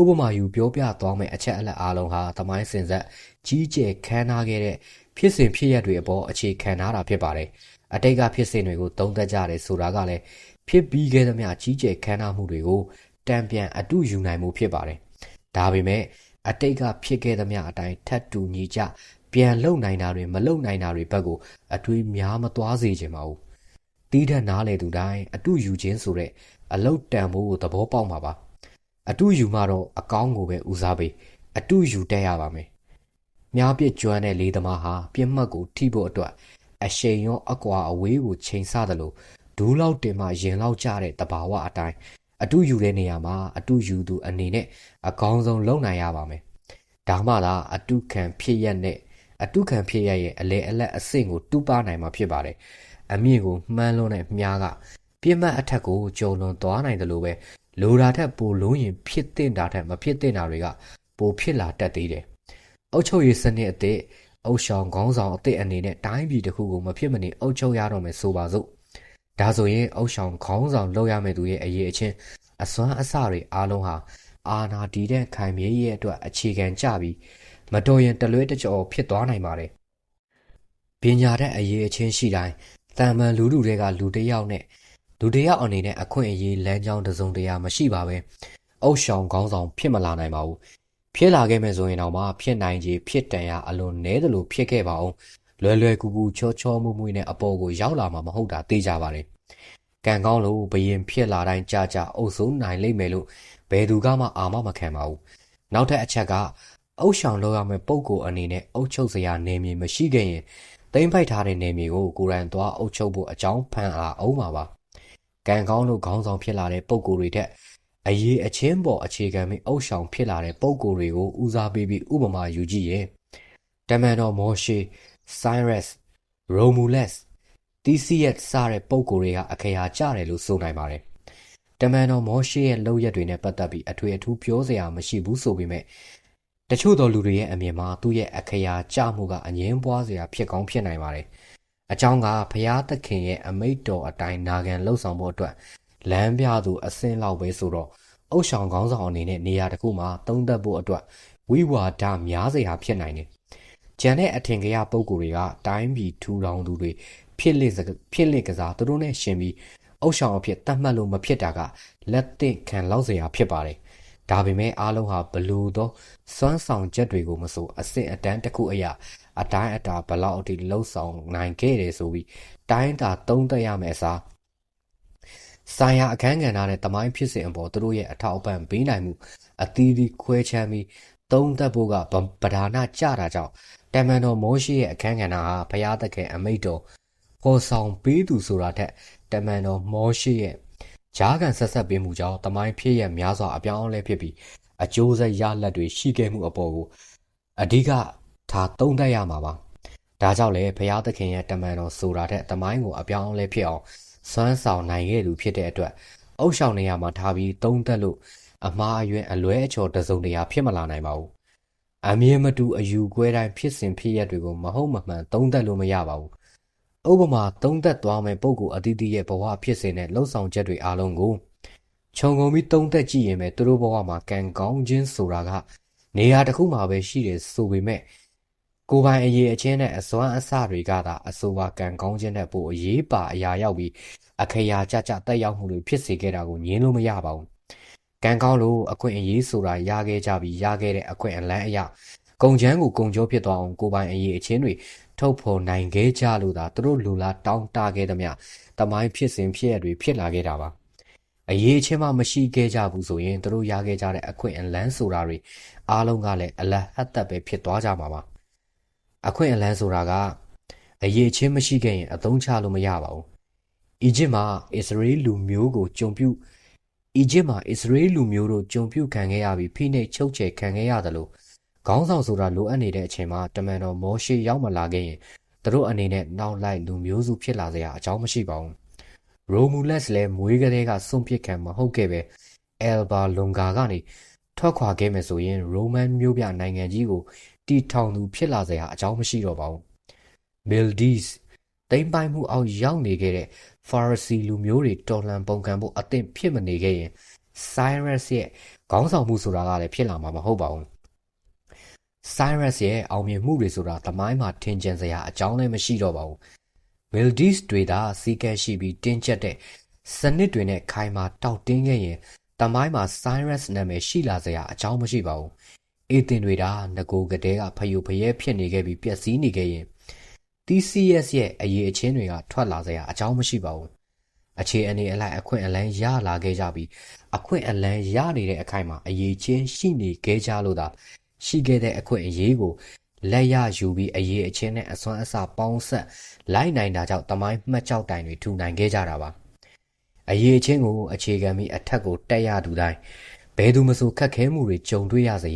ဥပမာယူပြောပြသွားမယ့်အချက်အလက်အားလုံးဟာသမိုင်းစင်ဆက်ကြီးကျယ်ခမ်းနားခဲ့တဲ့ဖြစ်စဉ်ဖြစ်ရပ်တွေအပေါ်အခြေခံထားတာဖြစ်ပါတယ်အတိတ်ကဖြစ်စဉ်တွေကိုသုံးသပ်ကြတယ်ဆိုတာကလည်းဖြစ်ပြီးခဲ့သမျှကြီးကျယ်ခမ်းနားမှုတွေကိုတံပြန်အတုယူနိုင်မှုဖြစ်ပါတယ်ဒါပေမဲ့ အတိတ်ကဖြစ်ခဲ့သမျှအတိုင်းထပ်တူညီကြပြန်လုံနိုင်တာတွေမလုံနိုင်တာတွေဘက်ကိုအတွေးများမသွားစေချင်ပါဘူးတီးတဲ့နားလေသူတိုင်းအတုယူခြင်းဆိုတဲ့အလုတ်တန်ဖို့သဘောပေါက်မှာပါအတုယူမှတော့အကောင်းကိုပဲဦးစားပေးအတုယူတက်ရပါမယ်မြားပစ်ကျွမ်းတဲ့လေးသမားဟာပြစ်မှတ်ကိုထိဖို့အတွက်အရှိန်ရောအကွာအဝေးကိုချိန်ဆသလိုဒူးလောက်တင်မှရင်လောက်ကြတဲ့တဘာဝအတိုင်း အတူယူတဲ့နေရာမှာအတူယူသူအနေနဲ့အကောင်းဆုံးလုပ်နိုင်ရပါမယ်။ဒါမှသာအတုခံဖြစ်ရက်နဲ့အတုခံဖြစ်ရရဲ့အလေအလက်အဆင့်ကိုတူပါနိုင်မှာဖြစ်ပါတယ်။အမြင့်ကိုမှန်းလွန်းတဲ့မြားကပြင်းမအထက်ကိုကြုံလွန်သွားနိုင်တယ်လို့ပဲလိုတာထက်ပိုလုံးရင်ဖြစ်တင်တာထက်မဖြစ်တင်တာတွေကပိုဖြစ်လာတတ်သေးတယ်။အုတ်ချုပ်ရည်စနစ်အသစ်အုတ်ဆောင်ခေါင်းဆောင်အသစ်အနေနဲ့တိုင်းပြည်တစ်ခုကိုမဖြစ်မနေအုတ်ချုပ်ရတော့မယ်ဆိုပါစို့။ ဒါဆိုရင်အုတ်ဆောင်ခေါင်းဆောင်လုပ်ရမယ့်သူရဲ့အရေးအချင်းအစွမ်းအစတွေအားလုံးဟာအာနာတီတဲ့ခိုင်မြဲရဲ့အတွက်အခြေခံကြပြီးမတော်ရင်တလွဲတကြော်ဖြစ်သွားနိုင်ပါတယ်။ပညာတဲ့အရေးအချင်းရှိတိုင်းတန်မှန်လူလူတွေကလူတစ်ယောက်နဲ့လူတစ်ယောက်အနေနဲ့အခွင့်အရေးလမ်းကြောင်းတစုံတရာမရှိပါပဲ။အုတ်ဆောင်ခေါင်းဆောင်ဖြစ်မလာနိုင်ပါဘူး။ဖြစ်လာခဲ့မယ်ဆိုရင်တော့မှဖြစ်နိုင်ခြေဖြစ်တန်ရအလွန်နည်းသလိုဖြစ်ခဲ့ပါအောင်။ လွယ်လွယ်ကူကူချောချောမွမွနဲ့အပေါ်ကိုရောက်လာမှာမဟုတ်တာသိကြပါတယ်။ကံကောင်းလို့ဘယင်ဖြစ်လာတိုင်းကြကြအုပ်စိုးနိုင်လိမ့်မယ်လို့ဘယ်သူကမှအာမမခံပါဘူး။နောက်ထပ်အချက်ကအုပ်ဆောင်လုပ်ရမယ့်ပုံကိုအနေနဲ့အုပ်ချုပ်စရာနေမြေမရှိခဲ့ရင်တိမ့်ဖိုက်ထားတဲ့နေမြေကိုကိုရန်သွားအုပ်ချုပ်ဖို့အကြောင်းဖန်လာအောင်ပါပါ။ကံကောင်းလို့ခေါင်းဆောင်ဖြစ်လာတဲ့ပုံကိုတွေတဲ့အရေးအချင်းပေါ်အခြေခံပြီးအုပ်ဆောင်ဖြစ်လာတဲ့ပုံကိုတွေကိုဦးစားပေးပြီးဥပမာယူကြည့်ရင်တမန်တော်မောရှေ Cyrus Romulus တီးစီယက်စတဲ့ပုံကိုတွေကအခရာကျတယ်လို့ဆိုနိုင်ပါတယ်။တမန်တော်မောရှေရဲ့လုပ်ရက်တွေနဲ့ပတ်သက်ပြီးအထွေအထူးပြောစရာမရှိဘူးဆိုပေမဲ့တချို့သောလူတွေရဲ့အမြင်မှာသူ့ရဲ့အခရာကျမှုကအငင်းပွားစရာဖြစ်ကောင်းဖြစ်နိုင်ပါတယ်။အကြောင်းကဖျားသခင်ရဲ့အမိတ်တော်အတိုင်းနာခံလှုပ်ဆောင်ဖို့အတွက်လမ်းပြသူအစင်းလောက်ပဲဆိုတော့အုတ်ဆောင်ကောင်းဆောင်အနေနဲ့နေရာတစ်ခုမှာသုံးသက်ဖို့အတွက်ဝိဝါဒများစရာဖြစ်နိုင်တယ်။ ကျန်တဲ့အထင်ကြီးပုံကိုယ်တွေကတိုင်းပြည်ထူထောင်သူတွေဖြစ်လစ်ဖြစ်လစ်ကစားသူတို့နဲ့ရှင်ပြီးအုတ်ဆောင်အဖြစ်တတ်မှတ်လို့မဖြစ်တာကလက်သင့်ခံလောက်စရာဖြစ်ပါတယ်။ဒါပေမဲ့အားလုံးဟာဘလို့သောစွမ်းဆောင်ချက်တွေကိုမဆိုအစစ်အတန်းတစ်ခုအရာအတိုင်းအတာဘလောက်အထိလှုပ်ဆောင်နိုင်ခဲ့တယ်ဆိုပြီးတိုင်းတာသုံးသက်ရမယ်အစားဆိုင်ရာအခန်းကဏ္ဍနဲ့တမိုင်းဖြစ်စဉ်အပေါ်သူတို့ရဲ့အထောက်အပံ့ပေးနိုင်မှုအသီးသီးခွဲခြမ်းပြီးသုံးသက်ဖို့ကပဓာနာကြတာကြောင့် တမန်တော်မောရှိရဲ့အခန်းကဏ္ဍဟာဘုရားသခင်အမိတ်တော်ပေါ်ဆောင်ပေးသူဆိုတာထက်တမန်တော်မောရှိရဲ့ဂျားကန်ဆက်ဆက်ပေးမှုကြောင့်တမိုင်းဖြစ်ရများစွာအပြောင်းအလဲဖြစ်ပြီးအကျိုးဆက်ရလဒ်တွေရှိခဲ့မှုအပေါ်ကိုအဓိကထားသုံးသပ်ရမှာပါဒါကြောင့်လေဘုရားသခင်ရဲ့တမန်တော်ဆိုတာထက်တမိုင်းကိုအပြောင်းအလဲဖြစ်အောင်စွမ်းဆောင်နိုင်ခဲ့သူဖြစ်တဲ့အတွက်အုပ်ဆောင်နေရမှာထားပြီးသုံးသက်လို့အမှားအယွင်းအလွဲအချော်တစုံတရာဖြစ်မလာနိုင်ပါဘူး အမြင်မတူအယူကွဲတိုင်းဖြစ်စဉ်ဖြစ်ရက်တွေကိုမဟုတ်မမှန်သုံးသက်လို့မရပါဘူးဥပမာသုံးသက်သွားမယ့်ပုံကိုအသီးသီးရဲ့ဘဝဖြစ်စဉ်နဲ့လှုပ်ဆောင်ချက်တွေအားလုံးကိုခြုံငုံပြီးသုံးသက်ကြည့်ရင်ပဲသူတို့ဘဝမှာကံကောင်းခြင်းဆိုတာကနေရာတစ်ခုမှာပဲရှိတယ်ဆိုပေမဲ့ကိုပိုင်အရေးအချင်းနဲ့အစွမ်းအစတွေကသာအဆိုပါကံကောင်းခြင်းနဲ့ပိုအရေးပါအရာရောက်ပြီးအခရာကြကြတက်ရောက်မှုတွေဖြစ်စေခဲ့တာကိုငြင်းလို့မရပါဘူး။ ကံကောင်းလို့အခွင့်အရေးဆိုတာရခဲ့ကြပြီးရခဲ့တဲ့အခွင့်အလန်းအရာကုံချမ်းကိုကုံကျော်ဖြစ်သွားအောင်ကိုပိုင်အရေးအချင်းတွေထုတ်ဖော်နိုင်ခဲ့ကြလို့သာသူတို့လူလားတောင်းတခဲ့သမျှတမိုင်းဖြစ်စဉ်ဖြစ်ရတွေဖြစ်လာခဲ့တာပါ။အရေးချင်းမှမရှိခဲ့ကြဘူးဆိုရင်သူတို့ရခဲ့ကြတဲ့အခွင့်အလန်းဆိုတာတွေအားလုံးကလည်းအလဟတ်သက်ပဲဖြစ်သွားကြမှာပါ။အခွင့်အလန်းဆိုတာကအရေးချင်းမရှိခဲ့ရင်အသုံးချလို့မရပါဘူး။အီဂျစ်မှာအစ္စရေးလူမျိုးကိုကြုံပြု အီဂျစ်မှာအစ္စရေးလူမျိုးတို့ကြုံပြုခံခဲ့ရပြီးဖိနှိပ်ချုပ်ချယ်ခံခဲ့ရတယ်လို့ခေါင်းဆောင်ဆိုတာလိုအပ်နေတဲ့အချိန်မှာတမန်တော်မောရှေရောက်မလာခဲ့ရင်သူတို့အနေနဲ့နောက်လိုက်လူမျိုးစုဖြစ်လာစရာအကြောင်းမရှိပါဘူး။ရိုမူလက်စ်လည်းမွေးကလေးကစွန့်ပစ်ခံမဟုတ်ခဲ့ပဲအယ်ဘာလွန်ဂါကနေထွက်ခွာခဲ့မယ်ဆိုရင်ရိုမန်မျိုးပြနိုင်ငံကြီးကိုတီထောင်သူဖြစ်လာစရာအကြောင်းမရှိတော့ပါဘူး။ Mildiz တိမ့်ပိုင်မှုအောက်ရောက်နေခဲ့တဲ့ Pharisee လူမျိုးတွေတော်လှန်ပုန်ကန်ဖို့အသင့်ဖြစ်မနေခဲ့ရင် Cyrus ရဲ့ခေါင်းဆောင်မှုဆိုတာကလည်းဖြစ်လာမှာမဟုတ်ပါဘူး။ Cyrus ရဲ့အောင်မြင်မှုတွေဆိုတာသမိုင်းမှာထင်ကျင်စရာအကြောင်းလည်းမရှိတော့ပါဘူး။ Maldives တွေသာစီကဲရှိပြီးတင်းကျပ်တဲ့စနစ်တွေနဲ့ခိုင်မာတောက်တင်းခဲ့ရင်သမိုင်းမှာ Cyrus နာမည်ရှိလာစရာအကြောင်းမရှိပါဘူး။အေသင်တွေဒါငကိုကတဲ့ကဖယိုဖယဲဖြစ်နေခဲ့ပြီးပျက်စီးနေခဲ့ရင် TCS ရဲ့အရေးအချင်းတွေကထွက်လာစရာအကြောင်းမရှိပါဘူး။အခြေအနေအလိုက်အခွင့်အလန်းရလာခဲ့ကြပြီးအခွင့်အလန်းရနေတဲ့အခိုက်မှာအရေးချင်းရှိနေခဲ့ကြလို့သာရှိခဲ့တဲ့အခွင့်အရေးကိုလက်ရယူပြီးအရေးအချင်းနဲ့အစွမ်းအစပေါင်းဆက်လိုက်နိုင်တာကြောင့်တမိုင်းမှတ်ကြောက်တိုင်တွေထူနိုင်ခဲ့ကြတာပါအရေးအချင်းကိုအခြေခံပြီးအထက်ကိုတက်ရသူတိုင်းဘယ်သူမဆိုခက်ခဲမှုတွေကြုံတွေ့ရစေ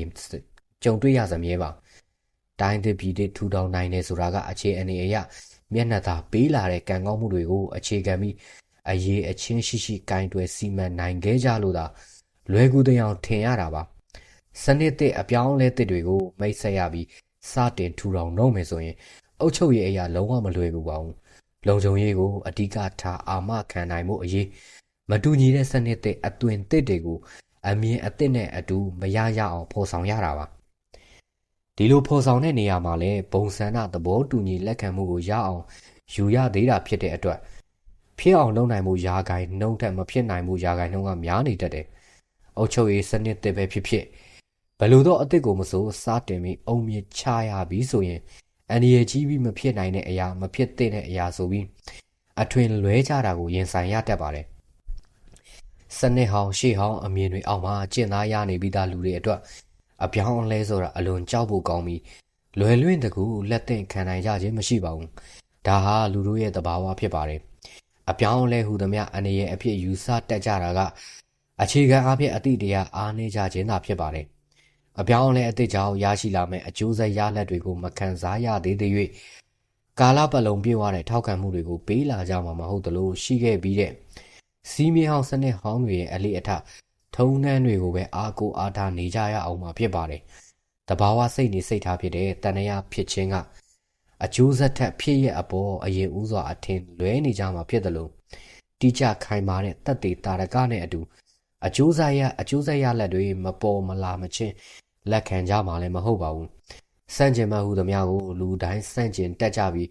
ကြုံတွေ့ရစမြဲပါ တိုင်းသစ်ပြည်သစ်ထူထောင်နိုင်တယ်ဆိုတာကအခြေအနေအရမျက်နှာသာပေးလာတဲ့ကံကောင်းမှုတွေကိုအခြေခံပြီးအရေးအချင်းရှိရှိကင်တွယ်စီမံနိုင်ခဲ့ကြလို့သာလွယ်ကူတဲ့အောင်ထင်ရတာပါစနစ်တဲ့အပြောင်းအလဲတစ်တွေကိုမိတ်ဆက်ရပြီးစတင်ထူထောင်တော့မယ်ဆိုရင် အုတ်ချုပ်ရဲ့အရာလုံးဝမလွယ်ဘူးပါဘူးလုံခြုံရေးကိုအဓိကထားအာမခံနိုင်မှုအရေးမတူညီတဲ့စနစ်တဲ့အသွင်တစ်တွေကိုအမြင်အသစ်နဲ့အတူမရရအောင်ဖော်ဆောင်ရတာပါ ဒီလိုဖော်ဆောင်တဲ့နေရာမှာလည်းဘုံဆန္ဒသဘောတူညီလက်ခံမှုကိုရအောင်ယူရသေးတာဖြစ်တဲ့အတွက်ဖြစ်အောင်လုပ်နိုင်မှုယာဂိုင်နှုံထက်မဖြစ်နိုင်မှုယာဂိုင်နှုံကများနေတတ်တယ်။အုတ်ချုပ်ရေးစနစ်တစ်ပဲဖြစ်ဖြစ်ဘလို့တော့အစ်စ်ကိုမစိုးစားတင်ပြီးအုံမြင့်ချရပြီးဆိုရင်အန်ဒီရဲ့ကြီးပြီးမဖြစ်နိုင်တဲ့အရာမဖြစ်တဲ့အရာဆိုပြီးအထွင်လွဲကြတာကိုရင်ဆိုင်ရတတ်ပါတယ်။စနစ်ဟောင်းရှေ့ဟောင်းအမြင်တွေအောက်မှာကျင့်သားရနေပြီးသားလူတွေအတွက် အပြောင်းအလဲဆိုတာအလွန်ကြောက်ဖို့ကောင်းပြီးလွယ်လွင့်တကူလက်သင့်ခံနိုင်ကြခြင်းမရှိပါဘူး။ဒါဟာလူတို့ရဲ့သဘာဝဖြစ်ပါတယ်။အပြောင်းအလဲဟူသမျှအနေရဲ့အဖြစ်ယူဆတတ်ကြတာကအခြေခံအဖြစ်အတိတရားအားနည်းကြခြင်းသာဖြစ်ပါတယ်။အပြောင်းအလဲအသစ်ကြောင့်ရရှိလာမယ့်အကျိုးဆက်ရလဒ်တွေကိုမခံစားရသေးသေး၍ကာလပတ်လုံးပြည့်ဝတဲ့ထောက်ခံမှုတွေကိုပေးလာကြမှာမဟုတ်သလိုရှိခဲ့ပြီးတဲ့စီးမီဟောင်းစနစ်ဟောင်းတွေရဲ့အလေးအထ ထုံနှန်းတွေကိုပဲအားကိုအားထားနေကြရအောင်မှာဖြစ်ပါတယ်။တဘာဝစိတ်နေစိတ်ထားဖြစ်တဲ့တဏှာဖြစ်ခြင်းကအကျိုးဆက်ထက်ဖြစ်ရဲ့အပေါ်အရင်ဦးစွာအထင်လွဲနေကြမှာဖြစ်တယ်လို့တိကျခိုင်မာတဲ့တက်သေးတာရကနဲ့အတူအကျိုးဆက်ရအကျိုးဆက်ရလက်တွေမပေါ်မလာမချင်းလက်ခံကြမှာလည်းမဟုတ်ပါဘူးစန့်ကျင်မှဟူသမျှကိုလူတိုင်းစန့်ကျင်တက်ကြပြီး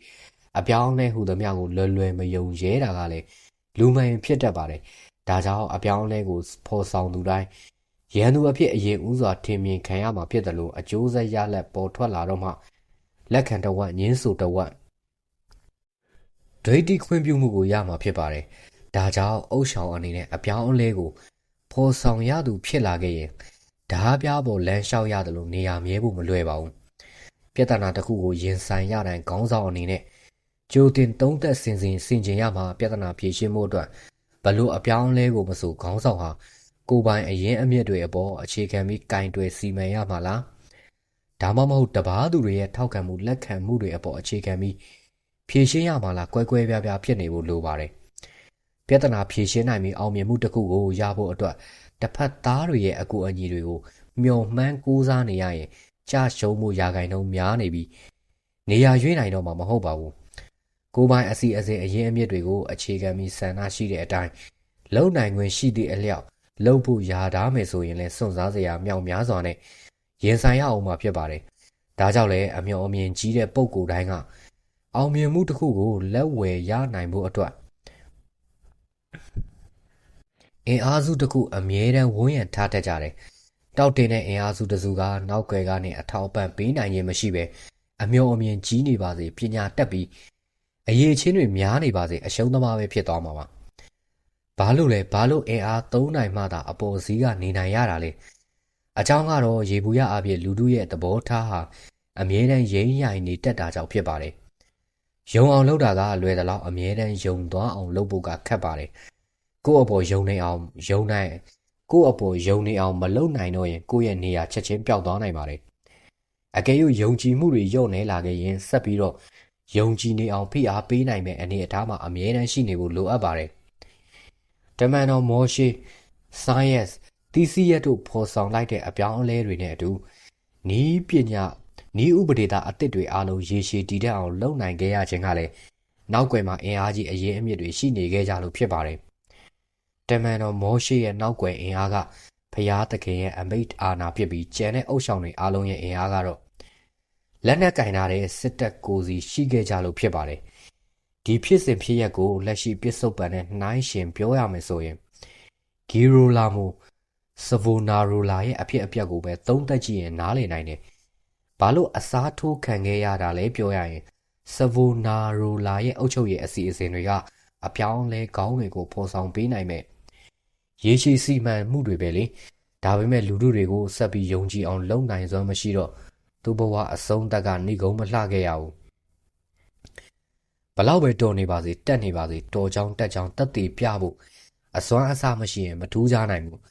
အပြောင်းလဲဟူသမျှကိုလွယ်လွယ်မယုံရဲတာကလည်းလူမှန်ဖြစ်တတ်ပါတယ် ဒါကြောင့်အပြောင်းလဲကိုဖော်ဆောင်သူတိုင်းရန်သူအဖြစ်အရင်ဦးစွာထင်မြင်ခံရမှာဖြစ်တယ်လို့အကျိုးဆက်ရလက်ပေါ်ထွက်လာတော့မှလက်ခံတဝက်ညင်းဆိုတဝက်ဒွိတိခွင့်ပြုမှုကိုရမှာဖြစ်ပါတယ်ဒါကြောင့်အုပ်ဆောင်အနေနဲ့အပြောင်းအလဲကိုဖော်ဆောင်ရသူဖြစ်လာခဲ့ရင်ဓာပြပေါ်လမ်းလျှောက်ရတယ်လို့နေရာမြဲဖို့မလွယ်ပါဘူးပြဿနာတစ်ခုကိုရင်ဆိုင်ရတဲ့ခေါင်းဆောင်အနေနဲ့ကြိုတင်သုံးသက်စင်စင်စင်ကျင်ရမှာပြဿနာဖြေရှင်းမှုအတွက် ဘလို့အပြောင်းလဲကိုမဆိုခေါင်းဆောင်ဟာကိုပိုင်အရင်အမြင့်တွေအပေါ်အခြေခံပြီးကင်တွယ်စီမံရမှာလားဒါမှမဟုတ်တပားသူတွေရဲ့ထောက်ခံမှုလက်ခံမှုတွေအပေါ်အခြေခံပြီးဖြေရှင်းရမှာလားကွဲကွဲပြားပြားဖြစ်နေဖို့လိုပါတယ်ပြဿနာဖြေရှင်းနိုင်ပြီးအောင်မြင်မှုတစ်ခုကိုရဖို့အတွက်တစ်ဖက်သားတွေရဲ့အကူအညီတွေကိုမျှော်မှန်းကိုးစားနေရရင်ကြာရှုံးမှုရာဂိုင်နှုန်းများနေပြီးနေရာရွေးနိုင်တော့မှာမဟုတ်ပါဘူး ကိုပိုင်အစီအစဉ်အရင်အမြစ်တွေကိုအခြေခံပြီးဆန္ဒရှိတဲ့အတိုင်းလုံနိုင်ခွင့်ရှိသည့်အလျောက်လှုပ်ဖို့ယာထားမယ်ဆိုရင်လည်းစွန့်စားစရာမြောက်များစွာနဲ့ရင်ဆိုင်ရအောင်မှာဖြစ်ပါတယ်ဒါကြောင့်လည်းအမျှော်အမြင်ကြီးတဲ့ပုံကိုယ်တိုင်းကအောင်မြင်မှုတစ်ခုကိုလက်ဝယ်ရနိုင်ဖို့အတွက်အင်အားစုတစ်ခုအမြဲတမ်းဝန်းရံထားတတ်ကြတယ်။တောက်တင်တဲ့အင်အားစုတစုကနောက်ွယ်ကနေအထောက်ပံ့ပေးနိုင်ခြင်းမရှိပဲအမျောအမြင်ကြီးနေပါစေပညာတက်ပြီး အရေးချင်းတွေများနေပါစေအရှုံးသမားပဲဖြစ်သွားမှာပါ။ဘာလို့လဲဘာလို့အင်အားသုံးနိုင်မှသာအပေါ်စီးကနေနိုင်ရတာလဲ။အကြောင်းကတော့ရေဘူးရအပြည့်လူတို့ရဲ့သဘောထားဟာအမြဲတမ်းရင်းရိုင်နေတက်တာကြောင့်ဖြစ်ပါတယ်။ယုံအောင်လုပ်တာကလွယ်သလောက်အမြဲတမ်းယုံသွားအောင်လုပ်ဖို့ကခက်ပါတယ်။ကိုယ့်အပေါ်ယုံနေအောင်ယုံနိုင်ကိုယ့်အပေါ်ယုံနေအောင်မလုံနိုင်တော့ရင်ကိုယ့်ရဲ့နေရာချက်ချင်းပျောက်သွားနိုင်ပါတယ်အကယ်၍ယုံကြည်မှုတွေညော့နေလာခဲ့ရင်ဆက်ပြီးတော့ ယုံကြည်နေအောင်ဖိအားပေးနိုင်မယ့်အနေအထားမှာအမြဲတမ်းရှိနေဖို့လိုအပ်ပါတယ်တမန်တော်မောရှိ science တီစီရက်တို့ဖော်ဆောင်လိုက်တဲ့အပြောင်းအလဲတွေနဲ့အတူနီးပညာနီးဥပဒေသားအသစ်တွေအားလုံးရေရှည်တည်တဲ့အောင်လုပ်နိုင်ခဲ့ရခြင်းကလည်းနောက်ွယ်မှာအင်အားကြီးအရင်အမြစ်တွေရှိနေခဲ့ကြလို့ဖြစ်ပါတယ်တမန်တော်မောရှေရဲ့နောက်ွယ်အင်အားကဖျားသခင်ရဲ့အမိတ်အာဏာဖြစ်ပြီးကျန်တဲ့အုပ်ဆောင်တွေအားလုံးရဲ့အင်အားကတော့ လက်နက်ကင်ထားတဲ့စစ်တပ်ကိုစီရှိခဲ့ကြလို့ဖြစ်ပါတယ်ဒီဖြစ်စဉ်ဖြစ်ရက်ကိုလက်ရှိပစ္စုပန်နဲ့နှိုင်းရှင်ပြောရမယ်ဆိုရင်ဂီရိုလာမိုစဗိုနာရိုလာရဲ့အဖြစ်အပျက်ကိုပဲသုံးသက်ကြည့်ရင်နားလည်နိုင်တယ်ဘာလို့အစားထိုးခံခဲ့ရတာလဲပြောရရင်စဗိုနာရိုလာရဲ့အုပ်ချုပ်ရေးအစီအစဉ်တွေကအပြောင်းလဲကောင်းတွေကိုဖော်ဆောင်ပေးနိုင်မဲ့ရေရှည်စီမံမှုတွေပဲလေဒါပေမဲ့လူတို့တွေကိုဆက်ပြီးယုံကြည်အောင်လုပ်နိုင်စွမ်းမရှိတော့ သူ့ဘဝအဆုံးသတ်ကနေကုန်းမလှခဲ့ရဘူးဘလောက်ပဲတော်နေပါစေတက်နေပါစေတော်ချောင်းတက်ချောင်းတက်တည်ပြဖို့အစွမ်းအစမရှိရင်မထူးကြနိုင်ဘူး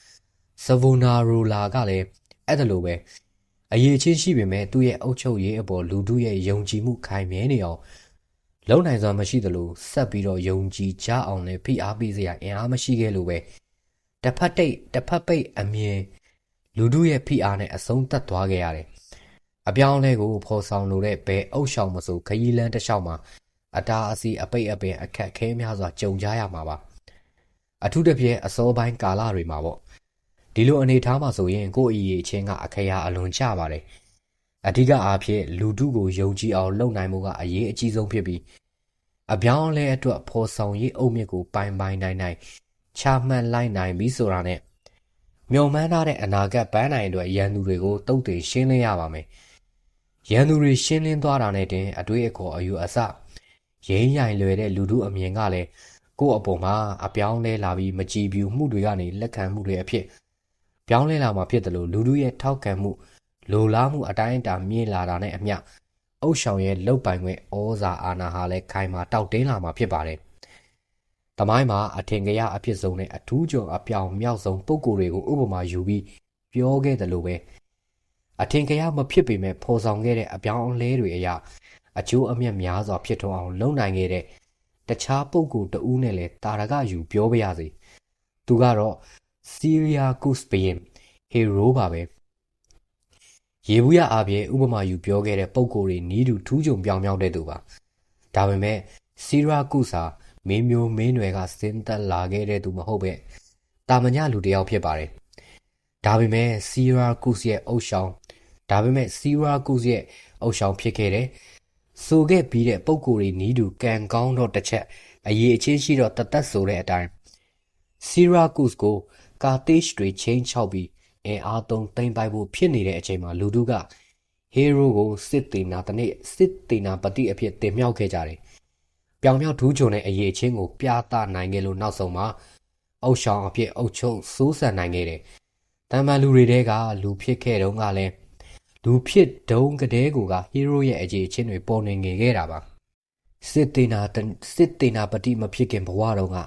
စဗိုနာရိုလာကလည်းအဲ့ဒါလိုပဲအရေးချင်းရှိပေမဲ့သူ့ရဲ့အုပ်ချုပ်ရေးအပေါ်လူတို့ရဲ့ယုံကြည်မှုခိုင်မြဲနေအောင်လုံနိုင်စွာမရှိသလိုဆက်ပြီးတော့ယုံကြည်ကြအောင်လည်းဖိအားပေးစရာအင်အားမရှိခဲ့လို့ပဲတစ်ဖက်တိတ်တစ်ဖက်ပိတ်အမြင်လူတို့ရဲ့ဖိအားနဲ့အဆုံးသတ်သွားခဲ့ရတယ် အပြောင်းလဲကိုဖော်ဆောင်လို့တဲ့ဘယ်အုပ်ဆောင်မဆိုခရီးလန်းတစ်လျှောက်မှာအတားအဆီးအပိတ်အပင်အခက်ခဲများစွာကြုံကြရမှာပါအထူးသဖြင့်အစောပိုင်းကာလတွေမှာပေါ့ဒီလိုအနေထားမှာဆိုရင်ကိုယ့်အရေးချင်းကအခရာအလွန်ကျပါတယ်အဓိကအားဖြင့်လူထုကိုယုံကြည်အောင်လုပ်နိုင်မှုကအရေးအကြီးဆုံးဖြစ်ပြီးအပြောင်းလဲအတွက်ဖော်ဆောင်ရေးအုပ်မြစ်ကိုပိုင်ပိုင်နိုင်နိုင်ချမှတ်လိုက်နိုင်ပြီဆိုတာနဲ့မျော်မှန်းထားတဲ့အနာဂတ်ပန်းနိုင်အတွက်ရန်သူတွေကိုတုတ်တင်ရှင်းလင်းရပါမယ် ရန်သူတွေရှင်းလင်းသွားတာနဲ့တင်အတွေ့အခေါ်အယူအဆရင်းရိုင်လွယ်တဲ့လူထုအမြင်ကလည်းကိုယ့်အပေါ်မှာအပြောင်းလဲလာပြီးမကြည်ပြူမှုတွေကနေလက်ခံမှုတွေအဖြစ်ပြောင်းလဲလာမှာဖြစ်တယ်လို့လူထုရဲ့ထောက်ခံမှုလိုလားမှုအတိုင်းအတာမြင့်လာတာနဲ့အမျှအုတ်ဆောင်ရဲ့လုတ်ပိုင်ခွင့်ဩဇာအာဏာဟာလည်းခိုင်မာတောက်တင်းလာမှာဖြစ်ပါတယ်။တမိုင်းမှာအထင်ကရအဖြစ်ဆုံးနဲ့အထူးကျော်အပြောင်မြောက်ဆုံးပုံကိုယ်တွေကိုဥပမာယူပြီးပြောခဲ့တယ်လို့ပဲ အထင်ကရမဖြစ်ပေမဲ့ဖော်ဆောင်ခဲ့တဲ့အပြောင်းအလဲတွေအရာအကျိုးအမြတ်များစွာဖြစ်ထွန်းအောင်လုပ်နိုင်ခဲ့တဲ့တခြားပုံကိုတဦးနဲ့လည်းတာရကယူပြောပြရစီ။သူကတော့စီးရီးယားကုစ်ဘယင်ဟီရိုပါပဲရေဘူးရအားဖြင့်ဥပမာယူပြောခဲ့တဲ့ပုံကိုယ်တွေနီးတူထူးချွန်ပြောင်မြောက်တဲ့သူပါဒါပေမဲ့စီရာကုစာမင်းမျိုးမင်းနွယ်ကစင်းသက်လာခဲ့တဲ့သူမဟုတ်ပဲတာမညလူတယောက်ဖြစ်ပါတယ်ဒါပေမဲ့စီရာကုစရဲ့အုပ်ဆောင် ဒါပေမဲ့စီရာကုစရဲ့အုပ်ဆောင်ဖြစ်ခဲ့တယ်ဆိုခဲ့ပြီးတဲ့ပုံကိုယ်တွေနီးတူကံကောင်းတော့တစ်ချက်အရေးအချင်းရှိတော့တသက်ဆိုတဲ့အတိုင်းစီရာကုစ်ကိုကာတေးရှ်တွေချင်းချောက်ပြီးအင်အားသုံးသိမ်းပိုက်ဖို့ဖြစ်နေတဲ့အချိန်မှာလူတို့ကဟီးရိုးကိုစစ်တေနာတနေ့စစ်တေနာပတိအဖြစ်တင်မြှောက်ခဲ့ကြတယ်။ပြောင်မြောက်ဒူးချုံတဲ့အရေးချင်းကိုပြသနိုင်ခဲ့လို့နောက်ဆုံးမှာအုတ်ရှောင်းအဖြစ်အုတ်ချုပ်စိုးစံနိုင်ခဲ့တယ်။တမန်လူတွေတဲကလူဖြစ်ခဲ့တုန်းကလည်း လူဖြစ်တုန်းကတည်းကဟီးရိုးရဲ့အရေးချင်းတွေပေါ်နေငယ်ခဲ့တာပါ။စစ်တေနာစစ်တေနာပတိမဖြစ်ခင်ဘဝတုန်းက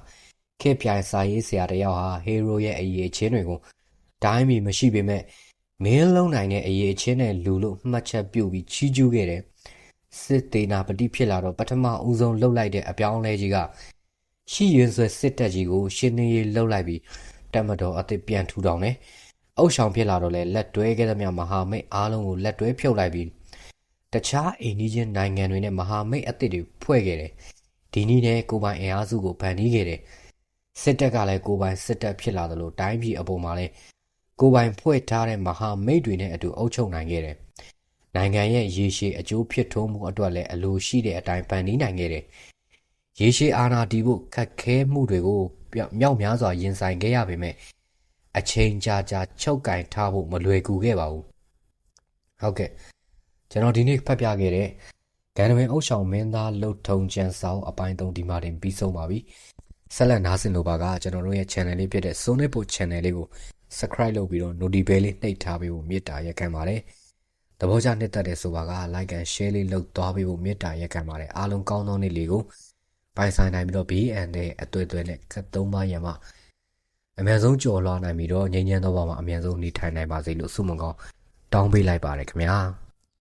ခေပြိုင်စာရေးဆရာတယောက်ဟာဟီးရိုးရဲ့အရေးချင်းတွေကိုတိုင်းပြည်မရှိပေမဲ့မင်းလုံးနိုင်တဲ့အရေးချင်းနဲ့လူလို့မှတ်ချက်ပြုတ်ပြီးချီးကျူးခဲ့တယ်စစ်သေးနာပတိဖြစ်လာတော့ပထမဦးဆုံးလှုပ်လိုက်တဲ့အပြောင်းလဲကြီးကရှိရင်ဆွဲစစ်တပ်ကြီးကိုရှင်းနေရေးလှုပ်လိုက်ပြီးတက်မတော်အသစ်ပြန်ထူထောင်တယ် အုတ်ဆောင်ဖြစ်လာတော့လဲလက်တွဲခဲ့သမျှမဟာမိတ်အားလုံးကိုလက်တွဲဖြုတ်လိုက်ပြီးတခြားအိန္ဒိယနိုင်ငံတွေနဲ့မဟာမိတ်အသစ်တွေဖွဲ့ခဲ့တယ်ဒီနည်းနဲ့ကိုပိုင်အင်အားစုကိုဗန်နီးခဲ့တယ်စစ်တပ်ကလည်းကိုပိုင်စစ်တပ်ဖြစ်လာသလိုတိုင်းပြည်အပေါ်မှာလည်းကိုပိုင်ဖွဲ့ထားတဲ့မဟာမိတ်တွေနဲ့အတူအုပ်ချုပ်နိုင်ခဲ့တယ်။နိုင်ငံရဲ့ရေရှည်အကျိုးဖြစ်ထွန်းမှုအတွက်လည်းအလိုရှိတဲ့အတိုင်းဖန်တီးနိုင်ခဲ့တယ်။ရေရှည်အာဏာတည်ဖို့ခက်ခဲမှုတွေကိုမြောက်များစွာရင်ဆိုင်ခဲ့ရပေမဲ့ အချိန်ကြာကြာချုပ်ကင်ထားဖို့မလွယ်ကူခဲ့ပါဘူး။ဟုတ်ကဲ့ကျွန်တော်ဒီနေ့ဖတ်ပြခဲ့တဲ့ဂန်ဒဝင်အုပ်ဆောင်မင်းသားလှုပ်ထုံကျန်ဆောင်အပိုင်း3ဒီမှာတင်ပြီးဆုံးပါပြီ။ဆက်လက်နားဆင်လိုပါကကျွန်တော်တို့ရဲ့ channel လေးဖြစ်တဲ့ Sonnet Book channel လေးကို subscribe လုပ်ပြီးတော့ notification လေးနှိပ်ထားပေးဖို့မေတ္တာရက်ခံပါတယ်။တဘောကြနှစ်သက်တဲ့ဆိုပါက like and share လေးလုပ်သွားပေးဖို့မေတ္တာရက်ခံပါတယ်။အားလုံးကောင်းသောနေ့လေးကိုပိုင်ဆိုင်နိုင်ပြီးတော့ BN နဲ့အတွေ့အကြုံနဲ့ခက်သုံးပါးရမှာ အမြန်ဆုံးကြော်လွှားနိုင်ပြီးတော့ငြိမ်းချမ်းသောဘဝမှာအမြန်ဆုံးနေထိုင်နိုင်ပါစေလို့ဆုမွန်ကောင်းတောင်းပေးလိုက်ပါတယ်ခင်ဗျာ။